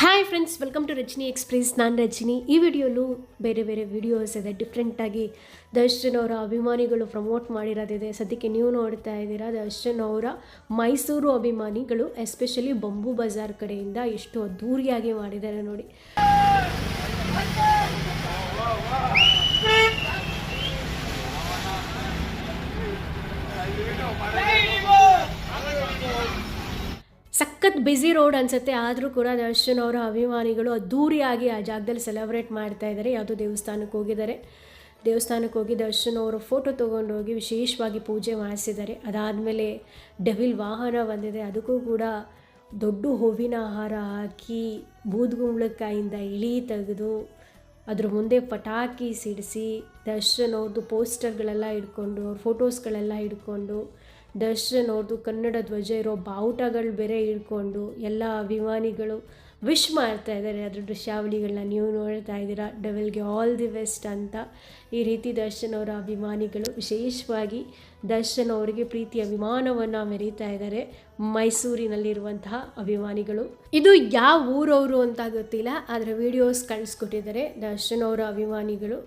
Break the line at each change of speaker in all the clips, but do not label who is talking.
Hi friends welcome to Rajini express ನಾನು ರಜನಿ. ಈ ವಿಡಿಯೋಲ್ಲೂ ಬೇರೆ ಬೇರೆ ವಿಡಿಯೋಸ್ ಇದೆ. ಡಿಫ್ರೆಂಟಾಗಿ ದರ್ಶನ್ ಅವರ ಅಭಿಮಾನಿಗಳು ಪ್ರಮೋಟ್ ಮಾಡಿರೋದಿದೆ. ಸದ್ಯಕ್ಕೆ ನೀವು ನೋಡ್ತಾ ಇದ್ದೀರಾ ದರ್ಶನ್ ಅವರ ಮೈಸೂರು ಅಭಿಮಾನಿಗಳು ಎಸ್ಪೆಷಲಿ ಬಂಬೂ ಬಜಾರ್ ಕಡೆಯಿಂದ ಎಷ್ಟು ಅದ್ದೂರಿಯಾಗಿ ಮಾಡಿದ್ದಾರೆ ನೋಡಿ. ಸಖತ್ ಬ್ಯುಸಿ ರೋಡ್ ಅನ್ಸುತ್ತೆ. ಆದರೂ ಕೂಡ ದರ್ಶನ್ ಅವರ ಅಭಿಮಾನಿಗಳು ಅದ್ದೂರಿಯಾಗಿ ಆ ಜಾಗದಲ್ಲಿ ಸೆಲೆಬ್ರೇಟ್ ಮಾಡ್ತಾ ಇದ್ದಾರೆ. ಯಾವುದೋ ದೇವಸ್ಥಾನಕ್ಕೆ ಹೋಗಿದ್ದಾರೆ. ದೇವಸ್ಥಾನಕ್ಕೆ ಹೋಗಿ ದರ್ಶನ್ ಅವರ ಫೋಟೋ ತೊಗೊಂಡೋಗಿ ವಿಶೇಷವಾಗಿ ಪೂಜೆ ಮಾಡಿಸಿದ್ದಾರೆ. ಅದಾದಮೇಲೆ ಡೆವಿಲ್ ವಾಹನ ಬಂದಿದೆ. ಅದಕ್ಕೂ ಕೂಡ ದೊಡ್ಡ ಹೂವಿನ ಆಹಾರ ಹಾಕಿ ಬೂದ್ಗುಂಬಳಕಾಯಿಂದ ಇಳಿ ತೆಗೆದು ಅದ್ರ ಮುಂದೆ ಪಟಾಕಿ ಸಿಡಿಸಿ ದರ್ಶನ್ ಅವ್ರದ್ದು ಪೋಸ್ಟರ್ಗಳೆಲ್ಲ ಇಟ್ಕೊಂಡು ಅವ್ರ ಫೋಟೋಸ್ಗಳೆಲ್ಲ ಇಟ್ಕೊಂಡು ದರ್ಶನ್ ಅವ್ರದ್ದು ಕನ್ನಡ ಧ್ವಜ ಇರೋ ಬಾವುಟಗಳು ಬೇರೆ ಇಟ್ಕೊಂಡು ಎಲ್ಲ ಅಭಿಮಾನಿಗಳು ವಿಶ್ ಮಾಡ್ತಾ ಇದ್ದಾರೆ. ಅದರ ದೃಶ್ಯಾವಳಿಗಳನ್ನ ನೀವು ನೋಡ್ತಾ ಇದ್ದೀರಾ. ಡಬಲ್ಗೆ ಆಲ್ ದಿ ಬೆಸ್ಟ್ ಅಂತ ಈ ರೀತಿ ದರ್ಶನ್ ಅವರ ಅಭಿಮಾನಿಗಳು ವಿಶೇಷವಾಗಿ ದರ್ಶನ್ ಅವರಿಗೆ ಪ್ರೀತಿ ಅಭಿಮಾನವನ್ನು ಮೆರೀತಾ ಇದ್ದಾರೆ. ಮೈಸೂರಿನಲ್ಲಿರುವಂತಹ ಅಭಿಮಾನಿಗಳು. ಇದು ಯಾವ ಊರವರು ಅಂತ ಗೊತ್ತಿಲ್ಲ, ಆದರೆ ವಿಡಿಯೋಸ್ ಕಳಿಸ್ಕೊಟ್ಟಿದ್ದಾರೆ ದರ್ಶನ್ ಅವರ ಅಭಿಮಾನಿಗಳು.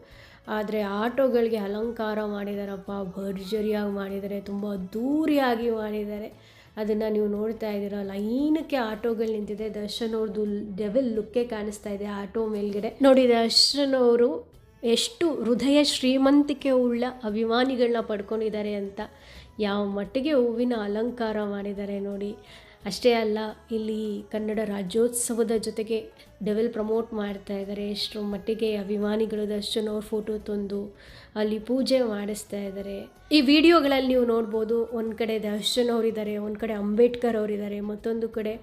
ಆದರೆ ಆಟೋಗಳಿಗೆ ಅಲಂಕಾರ ಮಾಡಿದಾರಪ್ಪ ಭರ್ಜರಿಯಾಗಿ ಮಾಡಿದ್ದಾರೆ ತುಂಬ ಅದ್ಧೂರಿಯಾಗಿ ಮಾಡಿದ್ದಾರೆ ಅದನ್ನು ನೀವು ನೋಡ್ತಾ ಇದ್ದೀರ? ಲೈನಕ್ಕೆ ಆಟೋಗಳು ನಿಂತಿದೆ. ದರ್ಶನ್ ಅವ್ರದ್ದು ಡೆವೆಲ್ ಲುಕ್ಕೇ ಕಾಣಿಸ್ತಾ ಇದೆ ಆಟೋ ಮೇಲ್ಗಡೆ. ನೋಡಿ, ದರ್ಶನ್ ಅವರು ಎಷ್ಟು ಹೃದಯ ಶ್ರೀಮಂತಿಕೆ ಉಳ್ಳ ಅಭಿಮಾನಿಗಳನ್ನ ಪಡ್ಕೊಂಡಿದ್ದಾರೆ ಅಂತ. ಯಾವ ಮಟ್ಟಿಗೆ ಹೂವಿನ ಅಲಂಕಾರ ಮಾಡಿದ್ದಾರೆ ನೋಡಿ. ಅಷ್ಟೇ ಅಲ್ಲ, ಇಲ್ಲಿ ಕನ್ನಡ ರಾಜ್ಯೋತ್ಸವದ ಜೊತೆಗೆ ಡೆವೆಲ್ ಪ್ರಮೋಟ್ ಮಾಡ್ತಾ ಇದ್ದಾರೆ ಎಷ್ಟರ ಮಟ್ಟಿಗೆ ಅಭಿಮಾನಿಗಳು ದರ್ಶನವ್ರ ಫೋಟೋ ತಂದು ಅಲ್ಲಿ ಪೂಜೆ ಮಾಡಿಸ್ತಾ ಇದ್ದಾರೆ ಈ ವಿಡಿಯೋಗಳಲ್ಲಿ ನೀವು ನೋಡ್ಬೋದು, ಒಂದು ಕಡೆ ದರ್ಶನ್ ಅವರಿದ್ದಾರೆ ಒಂದು ಕಡೆ ಅಂಬೇಡ್ಕರ್ ಅವರಿದ್ದಾರೆ ಮತ್ತೊಂದು ಕಡೆ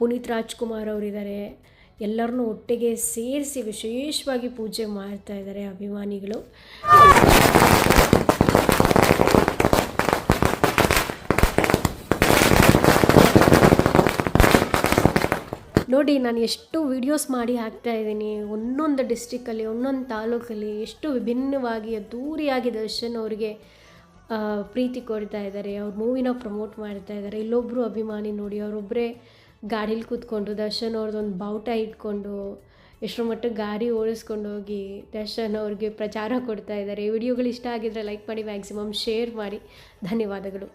ಪುನೀತ್ ರಾಜ್ಕುಮಾರ್ ಅವರಿದ್ದಾರೆ ಎಲ್ಲರನ್ನೂ ಒಟ್ಟಿಗೆ ಸೇರಿಸಿ ವಿಶೇಷವಾಗಿ ಪೂಜೆ ಮಾಡ್ತಾ ಇದ್ದಾರೆ ಅಭಿಮಾನಿಗಳು. ನೋಡಿ, ನಾನು ಎಷ್ಟು ವೀಡಿಯೋಸ್ ಮಾಡಿ ಹಾಕ್ತಾ ಇದ್ದೀನಿ. ಒಂದೊಂದು ಡಿಸ್ಟಿಕ್ಕಲ್ಲಿ ಒಂದೊಂದು ತಾಲೂಕಲ್ಲಿ ಎಷ್ಟು ವಿಭಿನ್ನವಾಗಿ ಅದ್ದೂರಿಯಾಗಿ ದರ್ಶನ್ ಅವರಿಗೆ ಪ್ರೀತಿ ಕೊಡ್ತಾ ಇದ್ದಾರೆ. ಅವ್ರ ಮೂವಿನ ಪ್ರಮೋಟ್ ಮಾಡ್ತಾ ಇದ್ದಾರೆ. ಇಲ್ಲೊಬ್ಬರು ಅಭಿಮಾನಿ ನೋಡಿ ಅವರೊಬ್ಬರೇ ಗಾಡೀಲಿ ಕೂತ್ಕೊಂಡು, ದರ್ಶನ್ ಅವ್ರದ್ದೊಂದು ಬಾವುಟ ಇಟ್ಕೊಂಡು, ಎಷ್ಟರ ಮಟ್ಟಿಗೆ ಗಾಡಿ ಓಡಿಸ್ಕೊಂಡು ಹೋಗಿ ದರ್ಶನ್ ಅವ್ರಿಗೆ ಪ್ರಚಾರ ಕೊಡ್ತಾ ಇದ್ದಾರೆ. ವಿಡಿಯೋಗಳು ಇಷ್ಟ ಆಗಿದ್ರೆ ಲೈಕ್ ಮಾಡಿ ಮ್ಯಾಕ್ಸಿಮಮ್ ಶೇರ್ ಮಾಡಿ. ಧನ್ಯವಾದಗಳು.